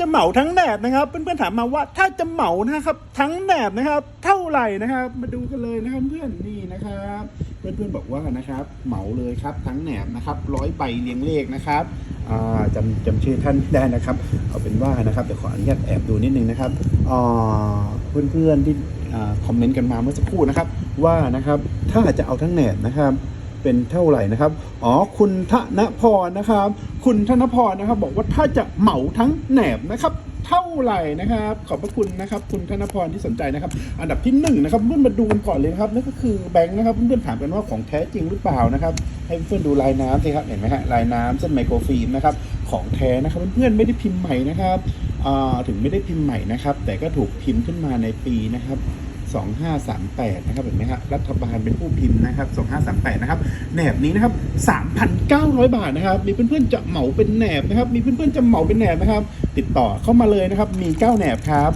จะเหมาทั้งแหนบนะครับ เพื่อนๆถามมาว่าถ้าจะเหมานะครับ ทั้งแหนบนะครับ เท่าไหร่นะครับ มาดูกันเลยนะครับเพื่อนนี่นะครับ เพื่อนๆบอกว่านะครับ เหมาเลยครับทั้งแหนบนะครับร้อยใบเรียงเลขนะครับอ่าจำจำชื่อท่านได้นะครับ เอาเป็นว่านะครับเดี๋ยวขออนุญาตแอบดูนิดนึงนะครับอ่าเพื่อนๆที่คอมเมนต์กันมาเมื่อสักครู่นะครับ ว่านะครับถ้าจะเอาทั้งแหนบนะครับ เป็นเท่าไหร่นะครับ อ๋อ คุณธนพรนะครับ คุณธนพรนะครับ บอกว่าถ้าจะเหมาทั้งแหนบนะครับเท่าไหร่นะครับ ขอบพระคุณนะครับ คุณธนพรที่สนใจนะครับ อันดับที่หนึ่งนะครับเพื่อนมาดูกันก่อนเลยครับนั่นก็คือแบงค์นะครับเพื่อนๆถามกันว่าของแท้จริงหรือเปล่านะครับ ให้เพื่อนดูลายน้ำสิครับเห็นไหมฮะลายน้ำเส้นไมโครฟิล์มนะครับของแท้นะครับเพื่อนๆไม่ได้พิมพ์ใหม่นะครับถึงไม่ได้พิมพ์ใหม่นะครับ แต่ก็ถูกพิมพ์ขึ้นมาในปีนะครับ 2538 นะครับเห็นไหมฮะรัฐบาลเป็นผู้พิมพ์นะครับ 2538 นะครับแหนบนี้นะครับ 3,900 บาทนะครับ มีเพื่อนๆจะเหมาเป็นแหนบนะครับ มีเพื่อนๆจะเหมาเป็นแหนบนะครับ ติดต่อเข้ามาเลยนะครับ มี 9 แหนบครับ